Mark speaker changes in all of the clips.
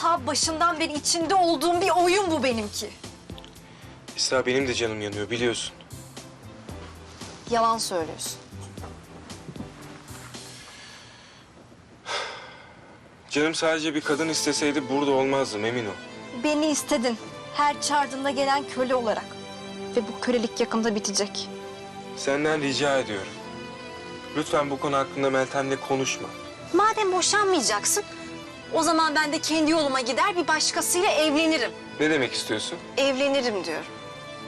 Speaker 1: ta başından beri içinde olduğum bir oyun bu benimki.
Speaker 2: İsra benim de canım yanıyor biliyorsun.
Speaker 1: Yalan söylüyorsun.
Speaker 2: Canım sadece bir kadın isteseydi burada olmazdım emin ol.
Speaker 1: Beni istedin. Her çağırdığında gelen köle olarak. Ve bu kölelik yakında bitecek.
Speaker 2: Senden rica ediyorum. Lütfen bu konu hakkında Meltem'le konuşma.
Speaker 1: Madem boşanmayacaksın, o zaman ben de kendi yoluma gider bir başkasıyla evlenirim.
Speaker 2: Ne demek istiyorsun?
Speaker 1: Evlenirim diyorum.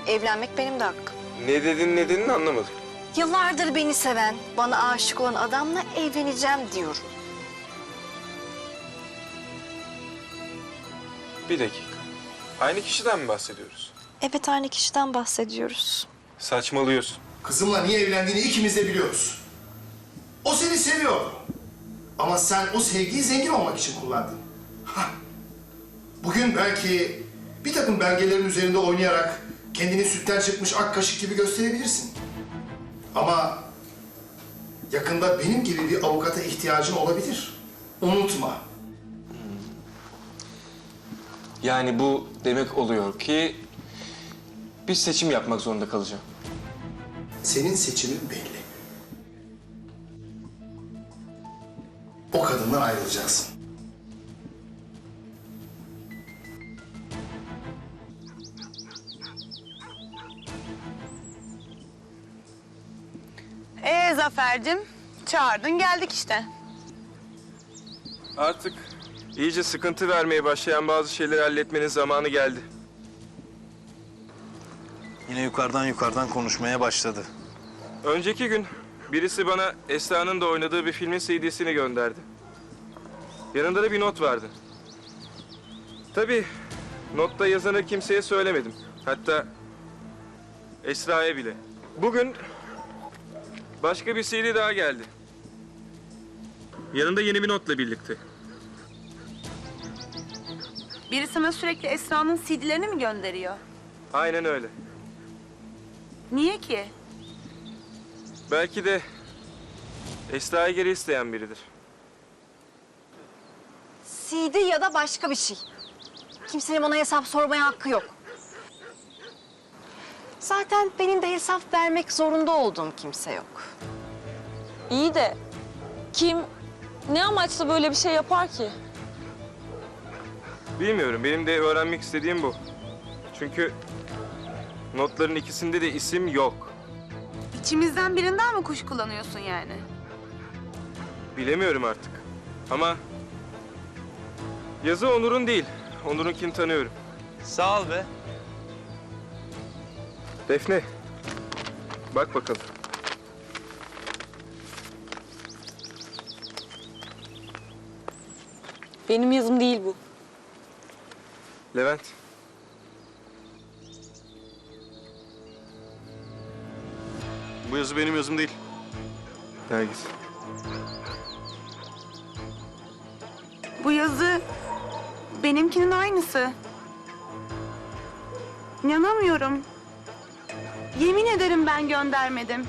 Speaker 1: Evlenmek benim de hakkım.
Speaker 2: Ne dedin ne dedin anlamadım.
Speaker 1: Yıllardır beni seven, bana aşık olan adamla evleneceğim diyorum.
Speaker 2: Bir dakika. Aynı kişiden mi bahsediyoruz?
Speaker 1: Evet aynı kişiden bahsediyoruz.
Speaker 2: Saçmalıyorsun.
Speaker 3: Kızımla niye evlendiğini ikimiz de biliyoruz. O seni seviyor. Ama sen o sevgiyi zengin olmak için kullandın. Hah. Bugün belki bir takım belgelerin üzerinde oynayarak kendini sütten çıkmış ak kaşık gibi gösterebilirsin. Ama yakında benim gibi bir avukata ihtiyacın olabilir. Unutma.
Speaker 2: Yani bu demek oluyor ki bir seçim yapmak zorunda kalacağım.
Speaker 3: Senin seçimin belli. O kadından ayrılacaksın.
Speaker 4: Ee Zafer'cim, çağırdın geldik işte.
Speaker 2: Artık iyice sıkıntı vermeye başlayan bazı şeyleri halletmenin zamanı geldi.
Speaker 5: Yine yukarıdan yukarıdan konuşmaya başladı.
Speaker 2: Önceki gün birisi bana Esra'nın da oynadığı bir filmin CD'sini gönderdi. Yanında da bir not vardı. Tabii notta yazanı kimseye söylemedim. Hatta Esra'ya bile. Bugün başka bir CD daha geldi. Yanında yeni bir notla birlikte.
Speaker 4: Biri sana sürekli Esra'nın CD'lerini mi gönderiyor?
Speaker 2: Aynen öyle.
Speaker 4: Niye ki?
Speaker 2: Belki de Esra'yı geri isteyen biridir.
Speaker 1: CD ya da başka bir şey. Kimsenin bana hesap sormaya hakkı yok. Zaten benim de hesap vermek zorunda olduğum kimse yok.
Speaker 6: İyi de kim ne amaçla böyle bir şey yapar ki?
Speaker 2: Bilmiyorum. Benim de öğrenmek istediğim bu. Çünkü notların ikisinde de isim yok.
Speaker 4: İçimizden birinden mi kuş kullanıyorsun yani?
Speaker 2: Bilemiyorum artık. Ama yazı Onur'un değil. Onur'unkini tanıyorum.
Speaker 5: Sağ ol be.
Speaker 2: Defne. Bak bakalım.
Speaker 6: Benim yazım değil bu.
Speaker 2: Levent.
Speaker 5: Bu yazı benim yazım değil.
Speaker 2: Nergis.
Speaker 4: Bu yazı benimkinin aynısı. İnanamıyorum. Yemin ederim ben göndermedim.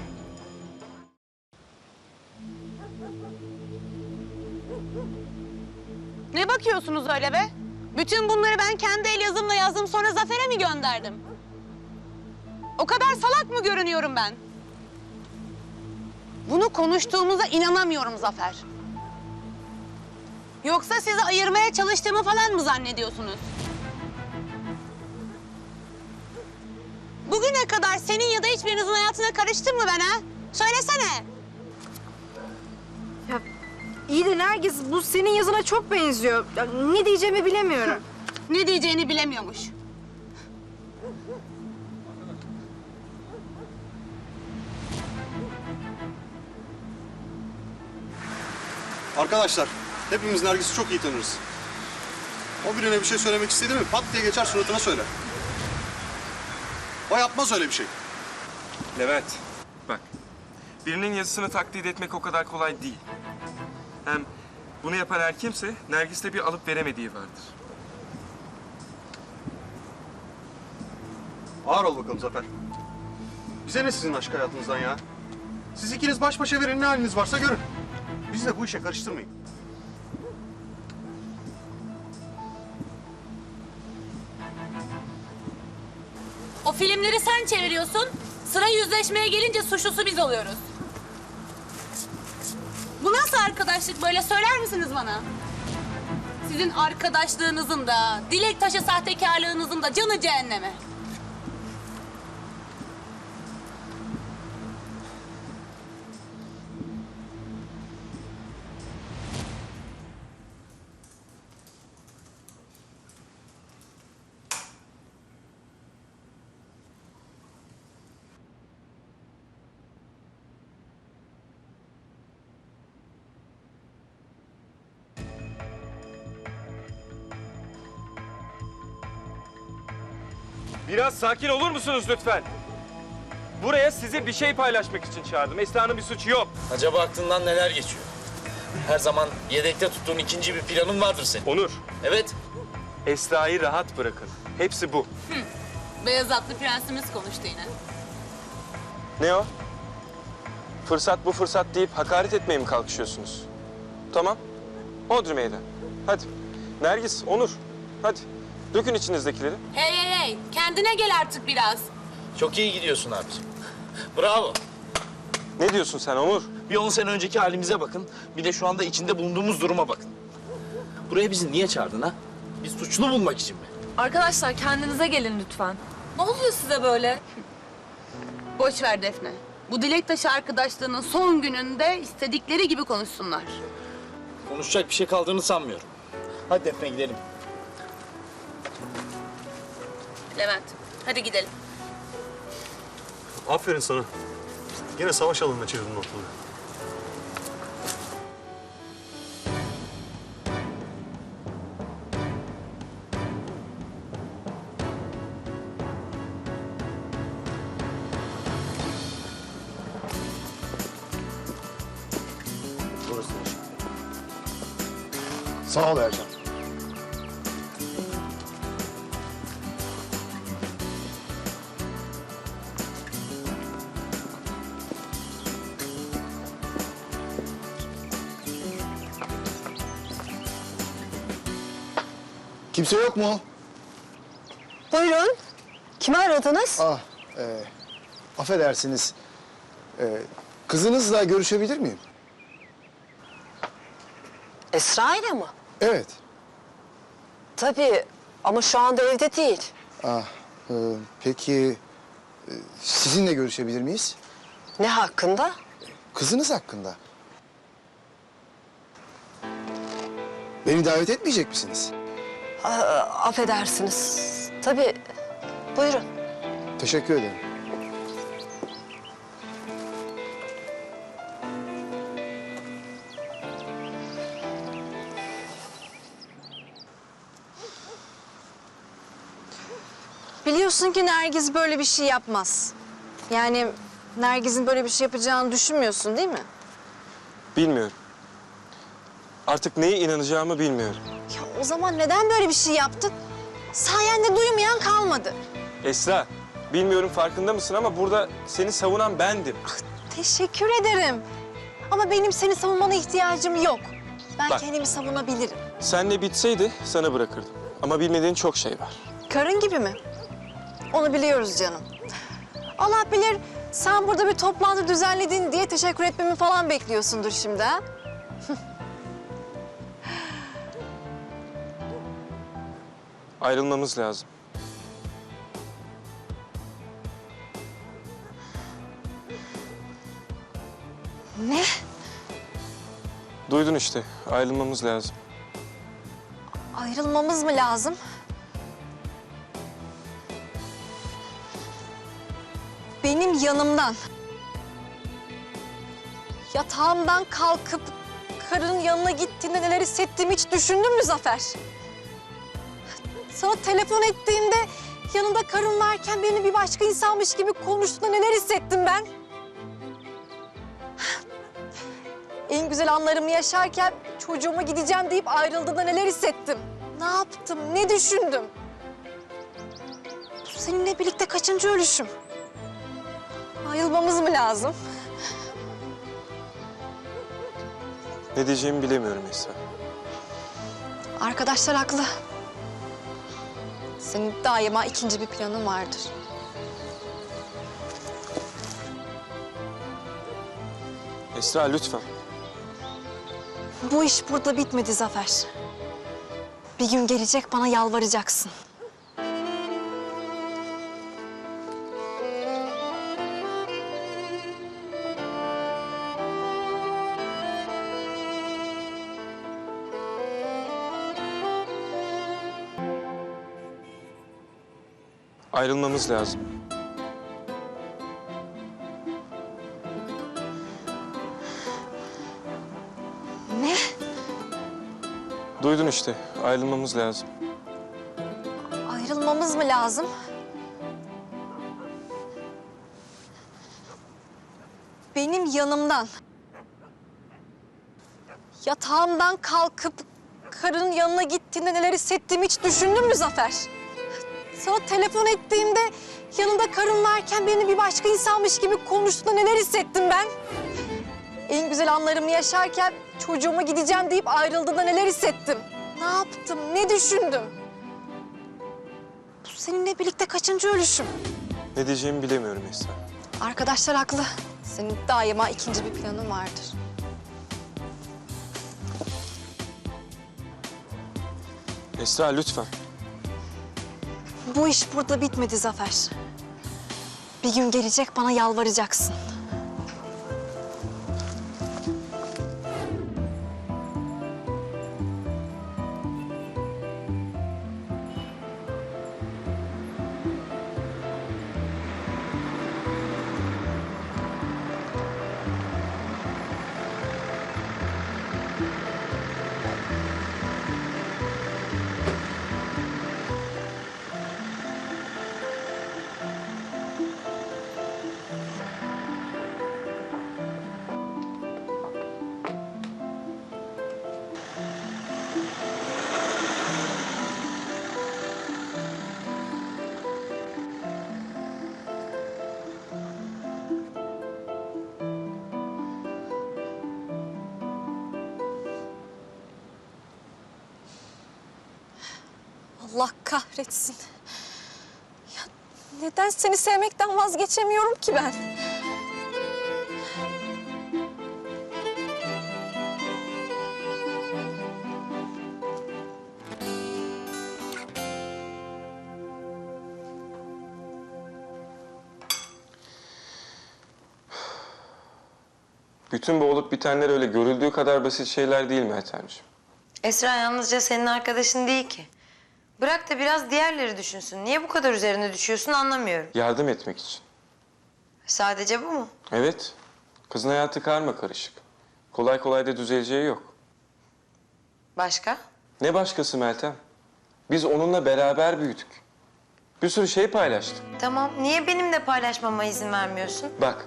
Speaker 4: Ne bakıyorsunuz öyle be? Bütün bunları ben kendi el yazımla yazdım sonra Zafer'e mi gönderdim? O kadar salak mı görünüyorum ben? Bunu konuştuğumuza inanamıyorum Zafer. Yoksa sizi ayırmaya çalıştığımı falan mı zannediyorsunuz? Bugüne kadar senin ya da hiçbirinizin hayatına karıştım mı ben ha? Söylesene.
Speaker 1: Ya iyi de Nergis bu senin yazına çok benziyor. Ya, ne diyeceğimi bilemiyorum.
Speaker 4: Ne diyeceğini bilemiyormuş.
Speaker 7: Arkadaşlar, hepimiz Nergis'i çok iyi tanırız. O birine bir şey söylemek istedi mi pat diye geçer suratına söyler. O yapmaz öyle bir şey.
Speaker 2: Levent. Bak. Birinin yazısını taklit etmek o kadar kolay değil. Hem bunu yapan her kimse Nergis'le bir alıp veremediği vardır.
Speaker 7: Ağır ol bakalım Zafer. Bize ne sizin aşk hayatınızdan ya? Siz ikiniz baş başa verin ne haliniz varsa görün. Bizi de bu işe karıştırmayın.
Speaker 4: Filmleri sen çeviriyorsun. Sıra yüzleşmeye gelince suçlusu biz oluyoruz. Bu nasıl arkadaşlık böyle söyler misiniz bana? Sizin arkadaşlığınızın da, dilek taşı sahtekarlığınızın da canı cehenneme.
Speaker 2: Biraz sakin olur musunuz lütfen? Buraya size bir şey paylaşmak için çağırdım. Esra'nın bir suçu yok.
Speaker 8: Acaba aklından neler geçiyor? Her zaman yedekte tuttuğun ikinci bir planın vardır senin.
Speaker 2: Onur,
Speaker 8: Evet.
Speaker 2: Esra'yı rahat bırakın. Hepsi bu.
Speaker 4: Beyaz atlı prensimiz konuştu yine.
Speaker 2: Ne o? Fırsat bu fırsat deyip hakaret etmeye mi kalkışıyorsunuz? Tamam. Hodri meydan. Hadi. Nergis, Onur. Hadi. Dökün içinizdekileri.
Speaker 4: Hey hey hey, kendine gel artık biraz.
Speaker 8: Çok iyi gidiyorsun abiciğim. Bravo.
Speaker 2: Ne diyorsun sen Onur?
Speaker 8: Bir 10 sene önceki halimize bakın. Bir de şu anda içinde bulunduğumuz duruma bakın. Buraya bizi niye çağırdın ha? Biz suçlu bulmak için mi?
Speaker 6: Arkadaşlar kendinize gelin lütfen. Ne oluyor size böyle?
Speaker 4: Boş ver Defne. Bu dilek taşı arkadaşlığının son gününde istedikleri gibi konuşsunlar.
Speaker 8: Konuşacak bir şey kaldığını sanmıyorum. Hadi Defne gidelim.
Speaker 4: Levent, hadi gidelim.
Speaker 7: Aferin sana. Gene savaş alanına çevirdin ortalığı.
Speaker 3: Sağ ol Ercan. Kimse yok mu?
Speaker 1: Buyurun. Kimi aradınız?
Speaker 3: Ah, e, affedersiniz. E, kızınızla görüşebilir miyim?
Speaker 1: Esra ile mi?
Speaker 3: Evet.
Speaker 1: Tabii ama şu anda evde değil.
Speaker 3: Ah, e, peki e, sizinle görüşebilir miyiz?
Speaker 1: Ne hakkında?
Speaker 3: Kızınız hakkında. Beni davet etmeyecek misiniz?
Speaker 1: Affedersiniz. Tabii. Buyurun.
Speaker 3: Teşekkür ederim.
Speaker 1: Biliyorsun ki Nergiz böyle bir şey yapmaz. Yani Nergiz'in böyle bir şey yapacağını düşünmüyorsun değil mi?
Speaker 2: Bilmiyorum. Artık neye inanacağımı bilmiyorum.
Speaker 1: Ya o zaman neden böyle bir şey yaptın? Sayende duymayan kalmadı.
Speaker 2: Esra, bilmiyorum farkında mısın ama burada seni savunan bendim.
Speaker 1: Teşekkür ederim. Ama benim seni savunmana ihtiyacım yok. Ben
Speaker 2: Bak.
Speaker 1: kendimi savunabilirim.
Speaker 2: Senle bitseydi sana bırakırdım. Ama bilmediğin çok şey var.
Speaker 1: Karın gibi mi? Onu biliyoruz canım. Allah bilir sen burada bir toplantı düzenledin diye teşekkür etmemi falan bekliyorsundur şimdi ha?
Speaker 2: Ayrılmamız lazım.
Speaker 1: Ne?
Speaker 2: Duydun işte. Ayrılmamız lazım.
Speaker 1: Ayrılmamız mı lazım? Benim yanımdan. Yatağımdan kalkıp karının yanına gittiğinde neler hissettiğimi hiç düşündün mü Zafer? Sana telefon ettiğimde yanında karın varken beni bir başka insanmış gibi konuştuğunda neler hissettim ben? En güzel anlarımı yaşarken çocuğuma gideceğim deyip ayrıldığında neler hissettim? Ne yaptım, ne düşündüm? Bu seninle birlikte kaçıncı ölüşüm? Ayrılmamız mı lazım?
Speaker 2: Ne diyeceğimi bilemiyorum Esra.
Speaker 1: Arkadaşlar haklı. Senin daima ikinci bir planın vardır.
Speaker 2: Esra lütfen.
Speaker 1: Bu iş burada bitmedi Zafer. Bir gün gelecek bana yalvaracaksın.
Speaker 2: Ayrılmamız lazım.
Speaker 1: Ne?
Speaker 2: Duydun işte. Ayrılmamız lazım.
Speaker 1: Ayrılmamız mı lazım? Benim yanımdan. Yatağımdan kalkıp karının yanına gittiğinde neler hissettiğimi hiç düşündün mü Zafer? Sana telefon ettiğimde yanında karın varken beni bir başka insanmış gibi konuştuğunda neler hissettim ben? En güzel anlarımı yaşarken çocuğuma gideceğim deyip ayrıldığında neler hissettim? Ne yaptım, ne düşündüm? Bu seninle birlikte kaçıncı ölüşüm?
Speaker 2: Ne diyeceğimi bilemiyorum Esra.
Speaker 1: Arkadaşlar haklı. Senin daima ikinci bir planın vardır.
Speaker 2: Esra lütfen.
Speaker 1: Bu iş burada bitmedi Zafer. Bir gün gelecek bana yalvaracaksın. Kahretsin. Ya neden seni sevmekten vazgeçemiyorum ki ben?
Speaker 2: Bütün bu olup bitenler öyle görüldüğü kadar basit şeyler değil Meltemciğim.
Speaker 9: Esra yalnızca senin arkadaşın değil ki. Bırak da biraz diğerleri düşünsün. Niye bu kadar üzerine düşüyorsun anlamıyorum.
Speaker 2: Yardım etmek için.
Speaker 9: Sadece bu mu?
Speaker 2: Evet. Kızın hayatı karma karışık. Kolay kolay da düzeleceği yok.
Speaker 9: Başka?
Speaker 2: Ne başkası Meltem? Biz onunla beraber büyüdük. Bir sürü şey paylaştık.
Speaker 9: Tamam. Niye benimle paylaşmama izin vermiyorsun?
Speaker 2: Bak,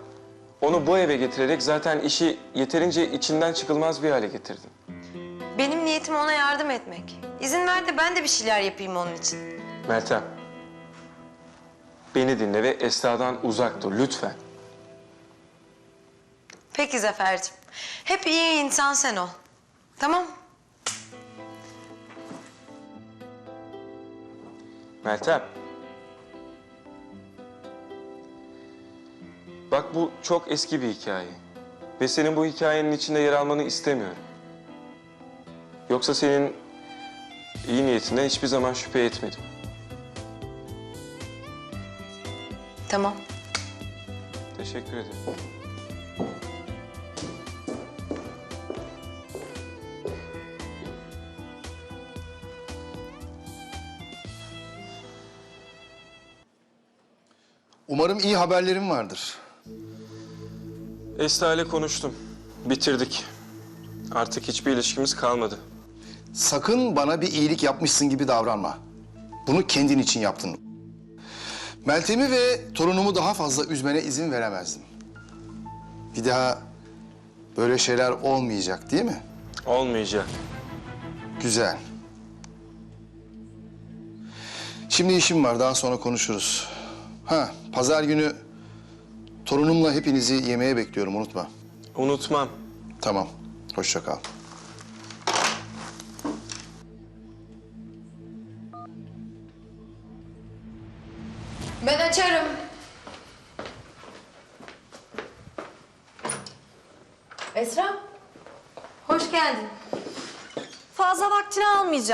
Speaker 2: onu bu eve getirerek zaten işi yeterince içinden çıkılmaz bir hale getirdin.
Speaker 9: Benim niyetim ona yardım etmek. İzin ver de ben de bir şeyler yapayım onun için.
Speaker 2: Meltem, beni dinle ve Esra'dan uzak dur lütfen.
Speaker 9: Peki Zafer'cim. Hep iyi insan sen ol. Tamam.
Speaker 2: Meltem. Bak bu çok eski bir hikaye. Ve senin bu hikayenin içinde yer almanı istemiyorum. Yoksa senin iyi niyetinden hiçbir zaman şüphe etmedim.
Speaker 9: Tamam.
Speaker 2: Teşekkür ederim.
Speaker 3: Umarım iyi haberlerim vardır.
Speaker 2: Esra ile konuştum. Bitirdik. Artık hiçbir ilişkimiz kalmadı.
Speaker 3: Sakın bana bir iyilik yapmışsın gibi davranma. Bunu kendin için yaptın. Meltem'i ve torunumu daha fazla üzmene izin veremezdim. Bir daha böyle şeyler olmayacak değil mi?
Speaker 2: Olmayacak.
Speaker 3: Güzel. Şimdi işim var, daha sonra konuşuruz. Ha, pazar günü torunumla hepinizi yemeğe bekliyorum, unutma.
Speaker 2: Unutmam.
Speaker 3: Tamam, hoşça kal.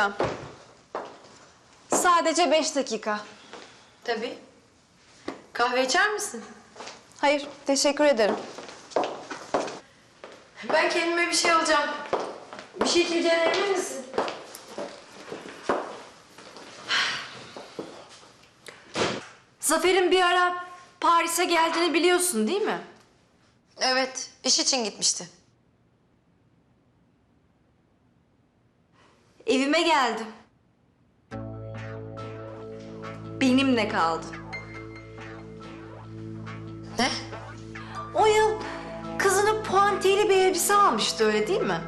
Speaker 1: Almayacağım. Sadece beş dakika.
Speaker 9: Tabii. Kahve içer misin?
Speaker 1: Hayır, teşekkür ederim.
Speaker 9: Ben kendime bir şey alacağım. Bir şey içmeyeceğine emin misin?
Speaker 1: Zafer'in bir ara Paris'e geldiğini biliyorsun değil mi?
Speaker 9: Evet, iş için gitmişti.
Speaker 1: Evime geldi. Benimle kaldı.
Speaker 9: Ne?
Speaker 1: O yıl kızını puantiyeli bir elbise almıştı öyle değil mi?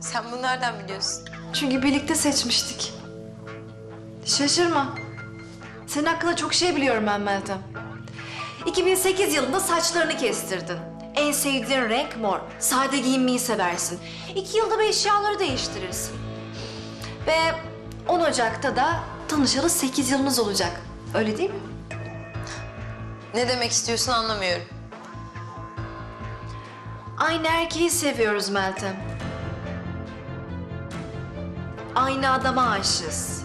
Speaker 9: Sen bunu nereden biliyorsun?
Speaker 1: Çünkü birlikte seçmiştik. Şaşırma. Senin hakkında çok şey biliyorum ben Meltem. 2008 yılında saçlarını kestirdin. En sevdiğin renk mor. Sade giyinmeyi seversin. İki yılda bir eşyaları değiştirirsin. Ve 10 Ocak'ta da tanışalı 8 yılınız olacak. Öyle değil mi?
Speaker 9: Ne demek istiyorsun anlamıyorum.
Speaker 1: Aynı erkeği seviyoruz Meltem. Aynı adama aşığız.